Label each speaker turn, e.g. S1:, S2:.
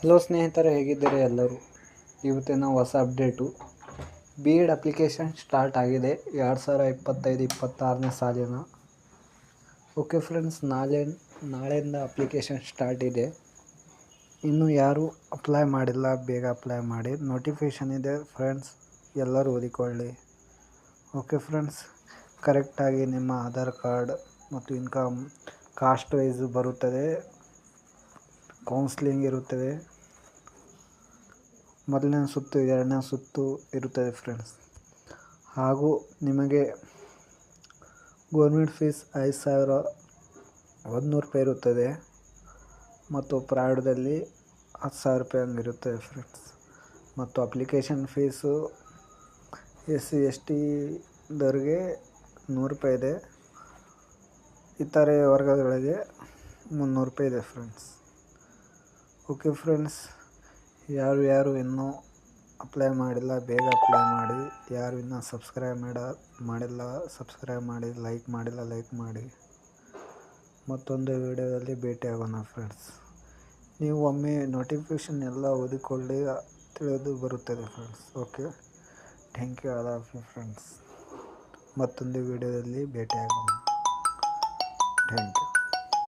S1: Hello ಸ್ನೇಹಿತರೆ, ಹೇಗಿದ್ದೀರಿ ಎಲ್ಲರೂ? ಇವತ್ತಿನ ಹೊಸ update. B Ed application start ಆಗಿದೆ. ಎರಡು ಸಾವಿರ ಇಪ್ಪತ್ತೈದು, ಇಪ್ಪತ್ತಾರನೇ ಸಾಲಿನ. ಓಕೆ ಫ್ರೆಂಡ್ಸ್, ನಾಳೆ, ನಾಳೆಯಿಂದ ಅಪ್ಲಿಕೇಶನ್ ಸ್ಟಾರ್ಟ್ ಇದೆ. ಇನ್ನೂ ಯಾರು ಅಪ್ಲೈ ಮಾಡಿಲ್ಲ, ಬೇಗ ಅಪ್ಲೈ ಮಾಡಿ. ನೋಟಿಫಿಕೇಷನ್ ಇದೆ, ಫ್ರೆಂಡ್ಸ್, ಎಲ್ಲರೂ ಓದಿಕೊಳ್ಳಿ. ಓಕೆ ಫ್ರೆಂಡ್ಸ್, ಕರೆಕ್ಟಾಗಿ ನಿಮ್ಮ ಆಧಾರ್ ಕಾರ್ಡ್ ಮತ್ತು ಇನ್ಕಮ್ ಕಾಸ್ಟ್ ವೈಸು ಬರುತ್ತದೆ. ಕೌನ್ಸ್ಲಿಂಗ್ ಇರುತ್ತದೆ. ಮೊದಲನೇ ಸುತ್ತು, ಎರಡನೇ ಸುತ್ತು ಇರುತ್ತದೆ ಫ್ರೆಂಡ್ಸ್ ಹಾಗೂ ನಿಮಗೆ ಗೌರ್ಮೆಂಟ್ ಫೀಸ್ ಐದು ಸಾವಿರ ಒಂದುನೂರು ರೂಪಾಯಿ ಇರುತ್ತದೆ. ಮತ್ತು ಪ್ರಾಡದಲ್ಲಿ ಹತ್ತು ಸಾವಿರ ರೂಪಾಯಿ ಹಂಗಿರುತ್ತದೆ ಫ್ರೆಂಡ್ಸ್ ಮತ್ತು application fees S C, S ಟಿದವ್ರಿಗೆ ನೂರು ರೂಪಾಯಿ ಇದೆ. ಇತರೆ ವರ್ಗಗಳಿಗೆ ಮುನ್ನೂರು ರೂಪಾಯಿ ಇದೆ ಫ್ರೆಂಡ್ಸ್ ಓಕೆ ಫ್ರೆಂಡ್ಸ್ ಯಾರು ಯಾರು ಇನ್ನೂ ಅಪ್ಲೈ ಮಾಡಿಲ್ಲ, ಬೇಗ ಅಪ್ಲೈ ಮಾಡಿ. ಯಾರು ಇನ್ನೂ ಸಬ್ಸ್ಕ್ರೈಬ್ ಮಾಡ, ಮಾಡಿಲ್ಲ ಸಬ್ಸ್ಕ್ರೈಬ್ ಮಾಡಿ ಲೈಕ್ ಮಾಡಿಲ್ಲ ಲೈಕ್ ಮಾಡಿ. ಮತ್ತೊಂದು ವಿಡಿಯೋದಲ್ಲಿ ಭೇಟಿಯಾಗೋಣ ಫ್ರೆಂಡ್ಸ್ ನೀವು ಒಮ್ಮೆ ನೋಟಿಫಿಕೇಷನ್ ಎಲ್ಲ ಓದಿಕೊಳ್ಳಿ, ತಿಳಿದು ಬರುತ್ತದೆ friends okay thank you all of you friends ಮತ್ತೊಂದು ವಿಡಿಯೋದಲ್ಲಿ ಭೇಟಿಯಾಗೋಣ. Thank you